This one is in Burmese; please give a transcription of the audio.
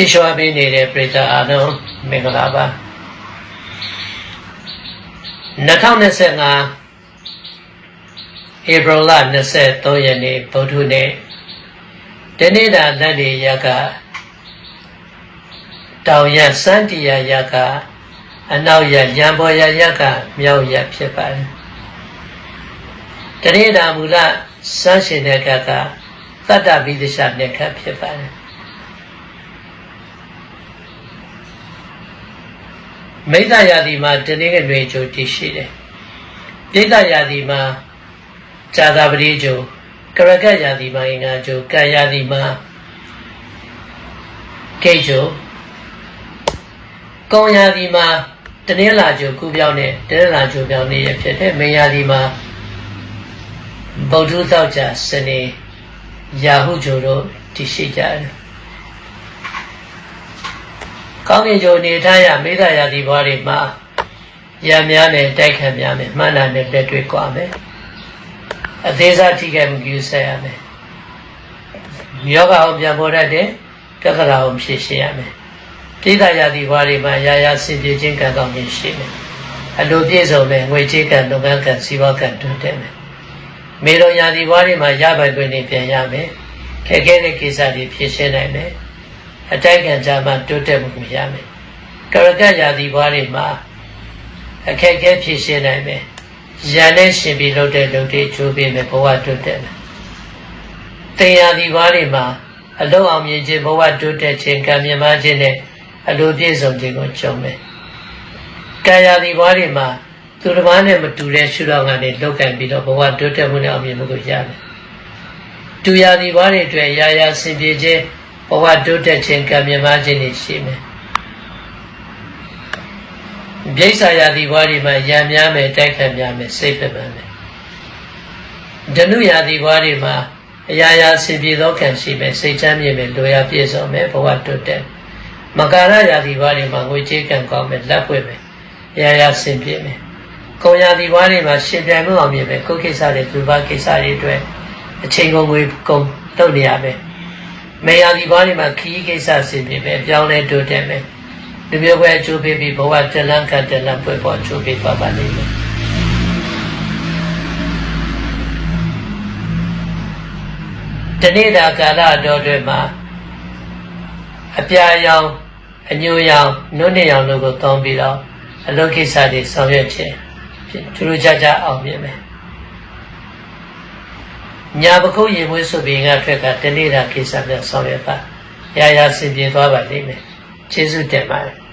ကြည့်ရှုအပ်ပေးနေတဲ့ပရိသတ်အားလုံးမင်္ဂလာပါ2025ဧပြီလ23ရက်နေ့ဗုဒ္ဓနေ့တနေ့တာလက်နေရကတောင်ရစန်းတီယာရကအနောက်ရရံပေါ်ရရကမြောက်ရဖြစ်ပါတယ်တနေ့တာမူလစန်းရှင်တဲ့ကကသတ္တဗိဒရှနဲ့ခတ်ဖြစ်ပါတယ် မိစ္ဆာယာတိမှာတနည်းငွေချိုတည်ရှိတယ်။ပိဋကယာတိမှာဇာတာပတိချိုကရကယာတိမှာအင်္ဂါချိုကံယာတိမှာကိတ်ချိုကောင်းယာတိမှာတနည်းလာချိုကုပြောင်းနဲ့တနည်းလာချိုပြောင်းနေရဖြစ်တဲ့မင်းယာတိမှာဗုဒ္ဓသောကြစနေယာဟုချိုတို့တည်ရှိကြတယ် ကောင်းကင်ကြိုနေထားရမိသားရာဒီဘွားတွေမှာရံများနဲ့တိုက်ခတ်များမယ်မှန်တာနဲ့လက်တွေ့ကြွားမယ်အသေးစားထိခိုက်မှုယူဆက်ရမယ်ယောဂအောင်ပြန်ပေါ်တတ်တယ်ပြက္ခရာအောင်ဖြည့်ရှင်းရမယ်ပြည်သားရာဒီဘွားတွေမှာရာရာစင်ပြေခြင်းကံကောင်းခြင်းရှိမယ်အလိုပြည့်စုံမယ်ငွေကြေးကံလုပ်ငန်းကံစီးပွားကံတွင်တယ်မယ်မေတော်ရာဒီဘွားတွေမှာရပိုင်ခွင့်တွေပြန်ရမယ်ခက်ခဲတဲ့ကိစ္စတွေဖြည့်ရှင်းနိုင်မယ် အတိုက်ခံကြမှာတိုးတက်မှုရမယ်ကရကရာသီဘွားတွေမှာအခက်အခဲဖြေရှင်းနိုင်မယ်ရန်နဲ့ရှင်ပြီးလုပ်တဲ့လုပ်တွေချိုးပေးမယ်ဘဝတိုးတက်မယ်တင်ရာသီဘွားတွေမှာအလုံးအောင်မြင်ခြင်းဘဝတိုးတက်ခြင်းကံမြမခြင်းနဲ့အလိုပြည့်စုံခြင်းကိုကြုံမယ်ကာယသီဘွားတွေမှာသူတစ်ပါးနဲ့မတူတဲ့ရှုထောင့်ကနေလောက်ကင်ပြီးတော့ဘဝတိုးတက်မှုနဲ့အောင်မြင်မှုကိုရမယ်တူရာသီဘွားတွေအတွက်ရာရာဆင်ပြေခြင်း ဘဝတိုးတက်ခြင်းကံမြမခြင်းတွေရှိမယ်ပြိဿာယာတိဘွားတွေမှာရံများမယ်တိုက်ခတ်များမယ်စိတ်ပင်ပန်းမယ်ဒနုယာတိဘွားတွေမှာအရာရာဆင်ပြေသောကံရှိမယ်စိတ်ချမ်းမြေမယ်လိုရာပြည့်စုံမယ်ဘဝတိုးတက်မကာရယာတိဘွားတွေမှာငွေကြေးကံကောင်းမယ်လက်ပွေမယ်အရာရာဆင်ပြေမယ်ကုံယာတိဘွားတွေမှာရှင်ပြိုင်မှုအောင်မြင်မယ်ကိုယ်ကိစ္စတွေသူဘာကိစ္စတွေအတွက်အချိန်ကုန်ငွေကုန်လုပ်နေရမယ် မေယာဒီဘွားတွေမှာခီးကိစ္စဆင်ပြေမယ်အပြောင်းလဲတိုးတက်မယ်လူမျိုးပဲအကျိုးပေးပြီးဘဝတလန်းကတလန်းပွေပေါ်အကျိုးပေးပါပါလိမ့်မယ်တနေ့တာကာလတော်တွေမှာအပြာရောင်အညိုရောင်နုနှစ်ရောင်တို့ကိုသုံးပြီးတော့အလုပ်ကိစ္စတွေဆောင်ရွက်ခြင်းသူတို့ကြကြအောင်မြင်မယ် ညာပခုတ်ရေမွေးဆိုပြီးငါထွက်ကတနေ့တာကိစ္စများဆောင်ရွက်ပါရာရာဆင်ပြေသွားပါလိမ့်မယ်ကျေးဇူးတင်ပါတယ်